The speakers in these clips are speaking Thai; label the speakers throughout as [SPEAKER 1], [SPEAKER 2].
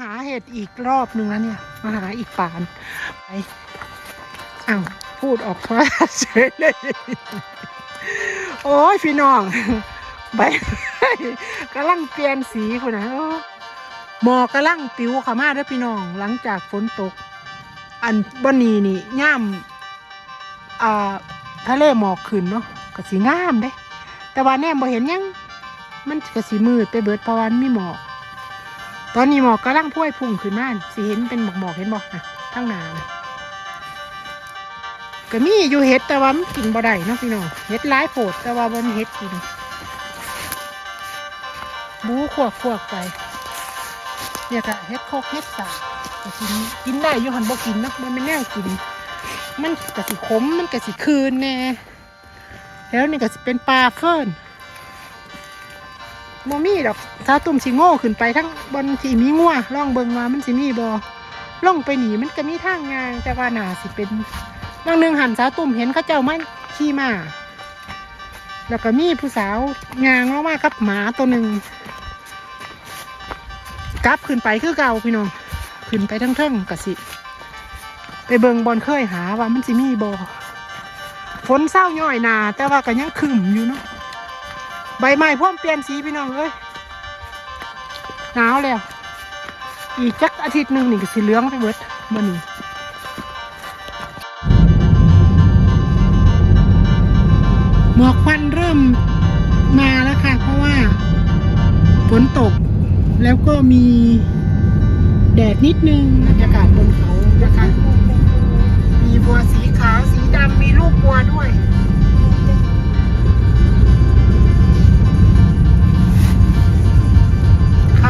[SPEAKER 1] หาเห็ดอีกรอบหนึ่งแล้วเนี่ย มาหาอีกปานไปอ้าวพูดออกมาเฉยเลย โอ้ยพี่น้องใบกำลังเปลี่ยนสีคุณนะหมอกกำลังปิวขามาด้อพี่น้องหลังจากฝนตก อันบนนี้นี่ย่ำอ่าทะเลหมอกขึ้นเนาะก็สีงามเด้ แต่ว่าแน่บ่เห็นยัง มันก็สีมืดไปเบิดเพราะวามันมีหมอก ตอนนี้หมอกกำลังพุ่ยพุ่งขึ้นมาสิเห็นเป็นหมอกหมอกเห็นบ่นะทั้งนานะก็มีอยู่เห็ดแต่ว่ามันกินบ่ได้เนาะพี่น้องเห็ดหลายโผดแต่ว่าบนเห็ดกิน บูขวบขวบไปเนี่ยก็เฮ็ดโคกเฮ็ดสาก,กินกินได้อยู่หันบ่กินเนาะมันไม่แน่กิน มันก็สิขมมันก็สิคืนแน่แล้วนี่ก็สิเป็นปลาเฟิร์น บ่มีดอกถ้าตุ่มสิโง่ขึ้นไปทั้งบนที่มีงัวล่องเบิงว่ามันสิมีบ่ล่องไปหนีมันก็มีทางงางแต่ว่าหนาสิเป็นบางหนึงหันสาวตุ่มเห็นเขาเจ้ามันขี่มาแล้วก็มีผู้สาวงางลงมากับหมาตัวหนึ่งกลับขึ้นไปคือเก่าพี่น้องขึ้นไปทั้งเทิงกะสิ ไปเบิงบอลเคยหาว่ามันสิมีบอฝนเศร้าย่อยหนาแต่ว่าก็ยังขึ้มอยู่เนาะ ใบไม้พ่วมเปลี่ยนสีพี่น้องเอ้ยหนาวแล้ว อีกจักอาทิตย์หนึ่งนี่ก็สีเหลืองไปเบิดมันนี่หมอกควันเริ่มมาแล้วค่ะ เพราะว่าฝนตก แล้วก็มีแดดนิดนึงบรรยากาศบนเขานะคะมีบัวสีขาวสีดำมีลูกบัวด้วย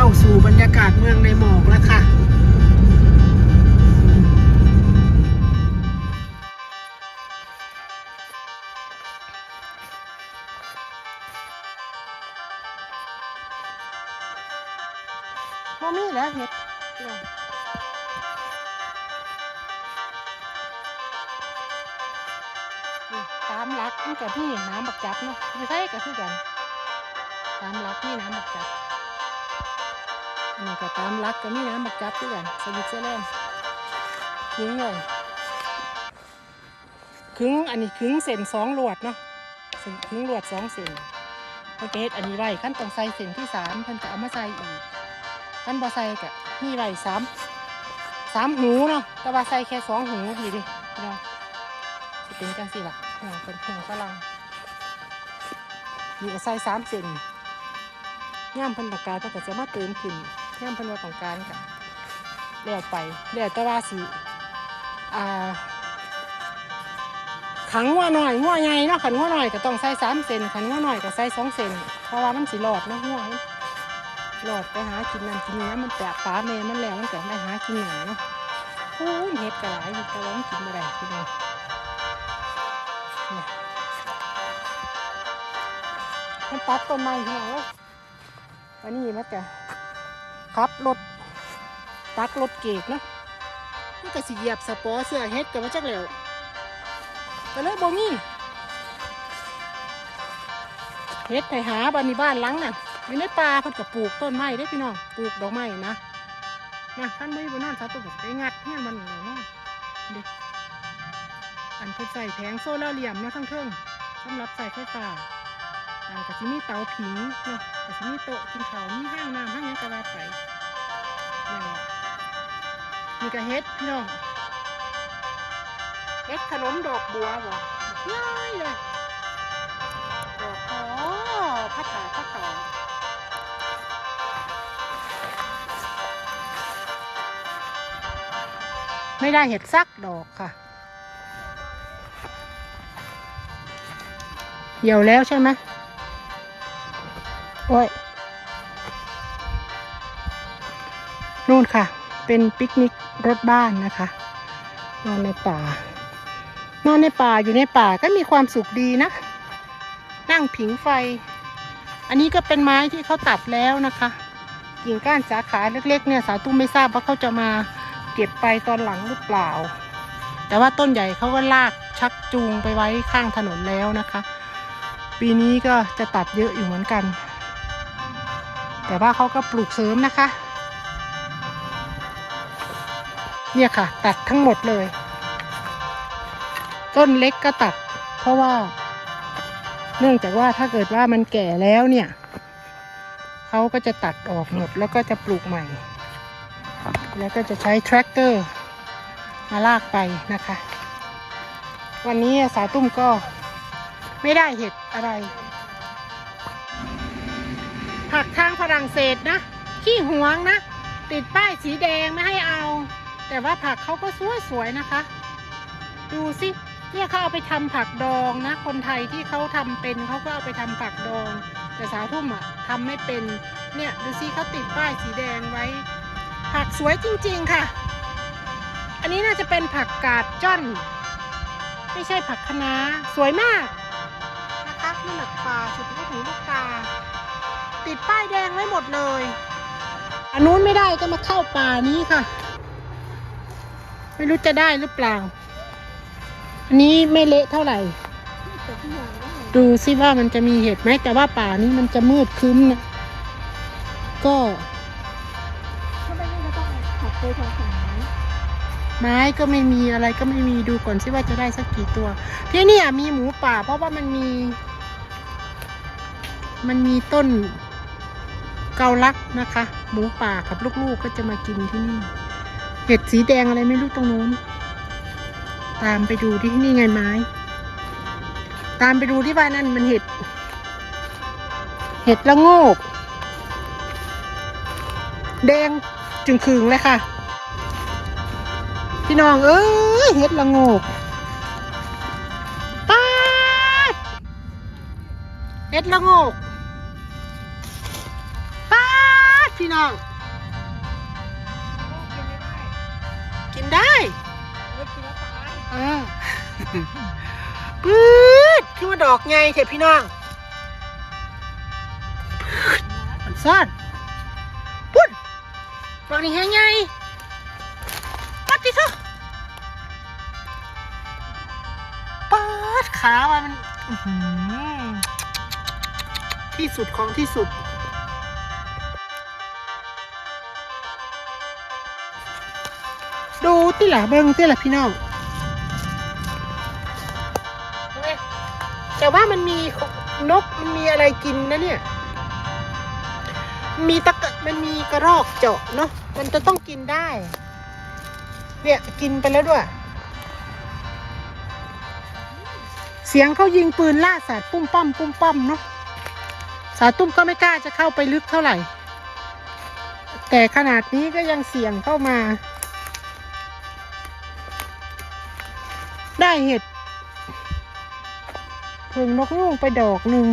[SPEAKER 1] าสู่บรรยากาศเมืองในหมอกแล้วค่ะโมมี่แล้วเห็ดตามหลักมันกับพี่น้ำบักจับเนาะไม่ใช่ก็คือกัน ตามหลักนี่น้ำบักจับ อันนี้ก็ตามหลักก็มีน้ำบักจับคือกันสวิตเซอร์แลนด์ขึงเลยขึงอันนี้ขึงเส้นสองหลวดเนาะเส้นขึงหลวดสองเส้นเพิ่นเฮ็ดอันนี้ไว้ขั้นต้องใส่เส้นที่สามเพิ่นจะเอามาใส่อีกกันบอใส่กะมีไว้สามสามหูเนาะแต่ว่าใส่แค่สองหูพี่ดิพี่น้องจะเป็นจังสิล่ะหัวเป็นหัวฝรั่งมีก็ใส่สามเซนย่ามเพันต้องการเพิ่นก็จะมาเติมขึ้น ย่ามเพันว่าต้องการกะแล้วไปแล้วแต่ว่าสิอ่าขังว่าหน่อยงัวใหญ่เนาะขันงัวหน่อยก็ต้องใส่สามเซนขันงัวหน่อยก็ใส่สองเซนเพราะว่ามันสิหลอดเนาะงัวหลอดไปหากินนั่นกินนี้มันแปะปลาเมย์มันแล้วมันก็ไปหากินหนาเนาะโอ้ยเห็ดกระไรอยู่แต่ว่ามันกินไม่ได้พี่น้องเนี่ยมันตัดต้นไม้พี่น้องเอ้ยวันนี้มันจะ ขับรถตักรถเกกเนาะมันก็สิเหยียบสปอร์เสื้อเฮ็ดกับมาจักแล้วก็เลยบ่มีเฮ็ดไปหาบ้านนี้บ้านหลังน่ะอยู่ในป่าเพิ่นก็ปลูกต้นไม้ได้พี่น้องปลูกดอกไม้นะนะท่านไม่บนนอนสาตัวไปงัดเฮียนมันหน่อยเนาะเด็กอันเพิ่นใส่แผงโซลาร์เลียมเนาะทั้งเทิงสำหรับใส่ไฟฟ้าอันก็สิมีเตาผิงเนาะ ก็สิมีโต๊ะกินข้าวมีห้างน้ำห้างหยังก็ว่าไปนั่นแหละนี่ก็เฮ็ดพี่น้องเฮ็ดขนมดอกบัวบ่ง่ายเลยดอกอ๋อพัดขาพัดขาไม่ได้เห็ดซักดอกค่ะ เหี่ยวแล้วใช่ไหม โอ้ย นู่นค่ะ เป็นปิกนิกรถบ้านนะคะ นอนในป่า นอนในป่าอยู่ในป่าก็มีความสุขดีนะ นั่งผิงไฟ อันนี้ก็เป็นไม้ที่เขาตัดแล้วนะคะ กิ่งก้านสาขาเล็ก ๆ เนี่ยสาวตุ้มไม่ทราบว่าเขาจะมาเก็บไปตอนหลังหรือเปล่า แต่ว่าต้นใหญ่เขาก็ลากชักจูงไปไว้ข้างถนนแล้วนะคะ ปีนี้ก็จะตัดเยอะอยู่เหมือนกัน แต่ว่าเขาก็ปลูกเสริมนะคะ เนี่ยค่ะ ตัดทั้งหมดเลย ต้นเล็กก็ตัด เพราะว่า เนื่องจากว่าถ้าเกิดว่ามันแก่แล้วเนี่ยเขาก็จะตัดออกหมดแล้วก็จะปลูกใหม่ แล้วก็จะใช้แทรกเตอร์มาลากไปนะคะ วันนี้สาวตุ้มก็ไม่ได้เห็ดอะไร ผักทางฝรั่งเศสนะ ขี้หวงนะ ติดป้ายสีแดงไม่ให้เอา แต่ว่าผักเขาก็สวยๆนะคะ ดูสิเนี่ยเขาเอาไปทำผักดองนะ คนไทยที่เขาทำเป็นเขาก็เอาไปทำผักดอง แต่สาวทุ่มอะทำไม่เป็น เนี่ยดูสิเขาติดป้ายสีแดงไว้ ผักสวยจริงๆค่ะ อันนี้น่าจะเป็นผักกาดจ้อน ไม่ใช่ผักคะน้าสวยมากนะคะนี่หนักปลาชุดลูกหูลูกตา ติดป้ายแดงไว้หมดเลยอันนู้นไม่ได้ก็มาเข้าป่านี้ค่ะ ไม่รู้จะได้หรือเปล่า อันนี้ไม่เละเท่าไหร่ ดูซิว่ามันจะมีเห็ดไหมแต่ว่าป่านี้มันจะมืดครึ้มนะก็
[SPEAKER 2] ไม่งั้นก็ต้องขับไปทางฝั่งนั้น
[SPEAKER 1] ไม้ก็ไม่มีอะไรก็ไม่มีดูก่อนซิว่าจะได้สักกี่ตัว ที่นี่มีหมูป่า เพราะว่ามันมี มันมีต้น เกาลักนะคะ หมูป่ากับลูกๆก็จะมากินที่นี่ เห็ดสีแดงอะไรไม่รู้ตรงนู้น ตามไปดูที่นี่ไงไม้ ตามไปดูที่ว่านั่นมันเห็ด เห็ดละโงก แดงจึงคืงเลยค่ะ พี่น้องเอ้ยเห็ดละโงกป้าเห็ดละโงก พี่น้อง กินได้
[SPEAKER 2] เฮ้ยกินแล้วตาย
[SPEAKER 1] เออปื๊ดคือว่าดอกไงเถอะพี่น้องปื๊ดมันซ่อนปุ๊ดดอกนี้แห้งไงปัดดิเถอะปัดขามันอื้อหือที่สุดของที่สุด ดูติหล่ะเบิ้งติหล่ะพี่น้องแต่ว่ามันมีนกมันมีอะไรกินนะเนี่ย มีตะกมันมีกระรอกเจาะเนาะมันจะต้องกินได้ เนี่ยกินไปแล้วด้วย เสียงเขายิงปืนล่าสัตว์ปุ้มป้อมปุ้มป้อมเนาะสาตุ้มก็ไม่กล้าจะเข้าไปลึกเท่าไหร่ แต่ขนาดนี้ก็ยังเสี่ยงเข้ามา ได้เห็ดเพิ่งนกยูงไปดอกหนึ่ง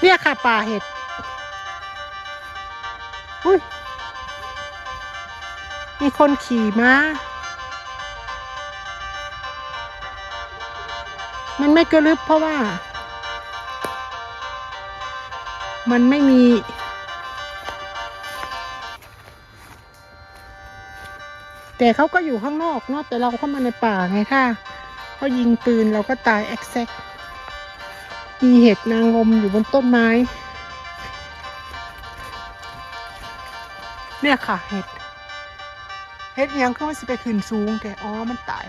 [SPEAKER 1] เนี่ยค่ะป่าเห็ด อุ้ย มีคนขี่ม้า มันไม่กระลึบเพราะว่า มันไม่มี แต่เขาก็อยู่ข้างนอกเนาะแต่เราเข้ามาในป่าไงถ้าเขายิงปืนเราก็ตายแอ็กแซกมีเห็ดนางรมอยู่บนต้นไม้ เนี่ยค่ะเห็ด เห็ดยังก็มันสิไปขึ้นสูงแต่อ๋อมันตาย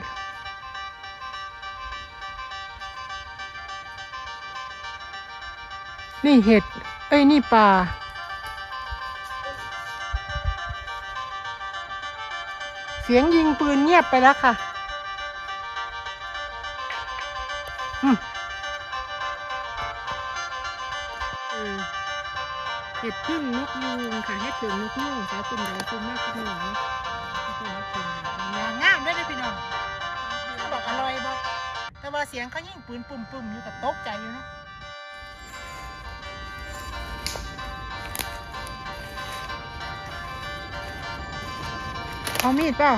[SPEAKER 1] นี่เห็ด เอ้ย นี่ปลา สียงยิงปืนเงียบไปแล้วค่ะอืมเอเห็ดพึ่งนกยูงค่ะเห็ดพึ่งนกยูงสาวตุ่มใดตุ่มมากขนมเนห็ดพึ่งนกยูงามด้เลยพี่น้องเขาบอกอร่อยบ่แต่ว่าเสียงเขายิงปืนปุ่มปุ่มๆอยู่กับตกใจอยู่เนาะ เอามีดเปล่า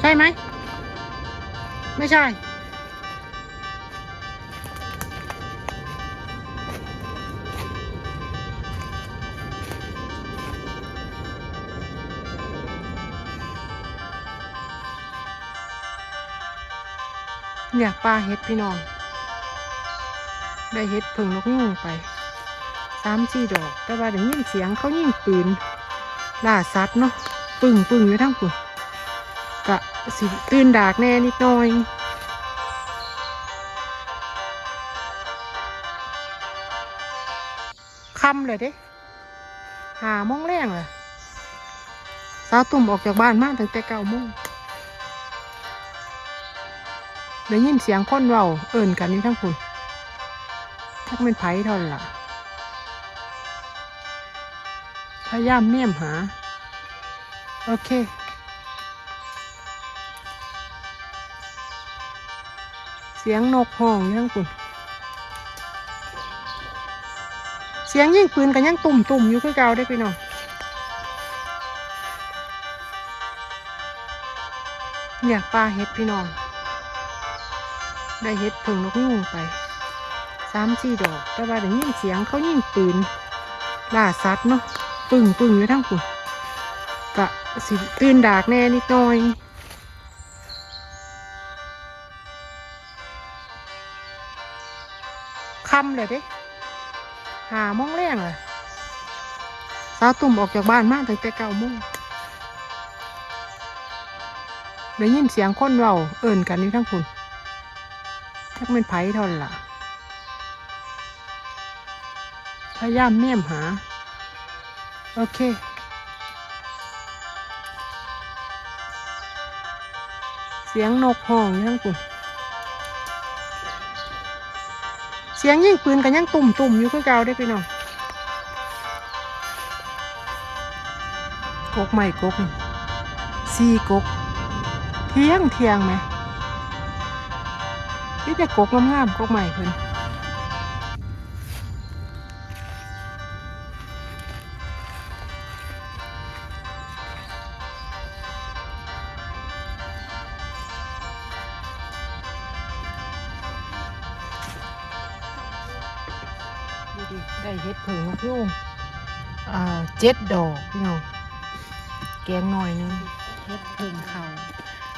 [SPEAKER 1] ใช่ไหม ไม่ใช่ เนี่ยปลาเห็ดพี่น้อง ได้เฮ็ดเพิ่งนกยูงไปสามสี่ดอก แต่ว่าได้ยินเสียงเขายิงปืน ล่าสัตว์เนาะปึ่งปึ่งอยู่ทั้งปุ่นกะสิตื่นดากแน่นิดหน่อยคำเลยเด้หาโมงแรงเลยสาวตุ่มออกจากบ้านมาตั้งแต่เก้าโมงได้ยินเสียงคนเว้าเอิ่นกันอยู่ทั้งคุณทักเป็นไผเทอนนล่ะ พยายามเนียมหา โอเคเสียงนกห้องยังคุณเสียงยิงปืนกันยังตุ่มตุ่มอยู่คือเก่าได้พี่น้องอยากปลาเห็ดพี่น้อง ได้เห็ดเพิ่งนกยูงไปสามสี่ดอก แต่ว่าได้ยินเสียงเขายิงปืนล่าสัตว์เนาะ ปึ่งปึ่งอยู่ทั้งปุ่นกะสิตื่นดากแน่นิดหน่อยคำเลยเด้หาโมงแรงเลยสาวตุ่มออกจากบ้านมาตั้งแต่เก้าโมงได้ยินเสียงคนเว้าเอิ่นกันอยู่ทั้งคุณทักเป็นไผเทอนล่ะ พยายามเนี่ยมหา โอเคเสียงนกห้องอยู่ทั้งคุณเสียงยิงปืนกันยังตุ่มตุ่มอยู่คือเก่าได้พี่น้องกกใหม่กกสี่กก เที่ยงเที่ยงไหมนี่จะกกงามๆกกใหม่เพิ่น อ่าเจ็ดดอกพี่น้องแกงหน่อยหนึงเฮ็ดเผิงเขา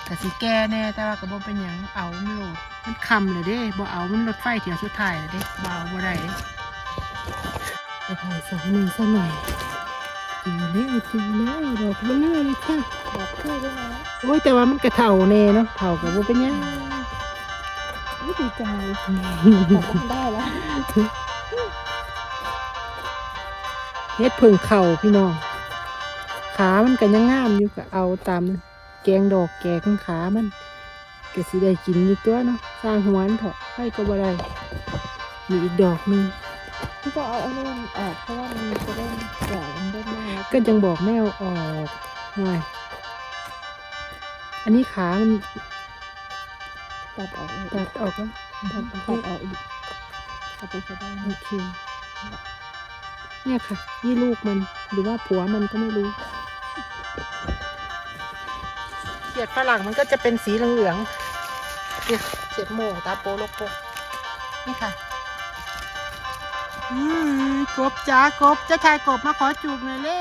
[SPEAKER 1] กะสิแก่แน่แต่ว่าก็บ่เป็นหยังเอามันโหลดมันคำเลยเด้บ่เอามันรถไฟเที่ยวสุดท้ายเลยเด้บ่เอาบ่ได้เด้ไปถ่ายสองหนึ่งซะหน่อยเจอแล้วเจอแล้วดอกเบลอเลยค่ะ
[SPEAKER 2] บอกคู่ด้วยนะ
[SPEAKER 1] โอ้ยแต่ว่ามันกระเท่าแน่เนาะเท่ากับบ่เป็นหยัง
[SPEAKER 2] ไม่ดีใจบอกว่าได้แล้ว
[SPEAKER 1] เฮ็ดเพิ่งเข่าพี่น้อง ขามันก็ยังงามอยู่ก็เอาตามแกงดอกแกงขามันก็สิได้กินอยู่ตัวเนาะสร้างหัวมันเถอะให้ก็บ่ได้มีอีกดอกหนึง
[SPEAKER 2] พี่ก็เอาอันนี้มันออกเพราะว่ามันจะได้แก่มันได้มาก
[SPEAKER 1] ก็ยังบอกแมวออกห่วยอันนี้ขามัน
[SPEAKER 2] ตัดออกเลย
[SPEAKER 1] ตัดออกแล้ว
[SPEAKER 2] ตัดตัดออกอีกเอาไปใช้ได้
[SPEAKER 1] โอเค เนี่ยค่ะ นี่ลูกมัน หรือว่าผัวมันก็ไม่รู้ เขียดฝรั่งมันก็จะเป็นสีเหลืองๆเนี่ยเขียดโมงตาโปโลโกนี่ค่ะอืมกบจ้ากบเจะชายกบมาขอจูบหน่อยเร็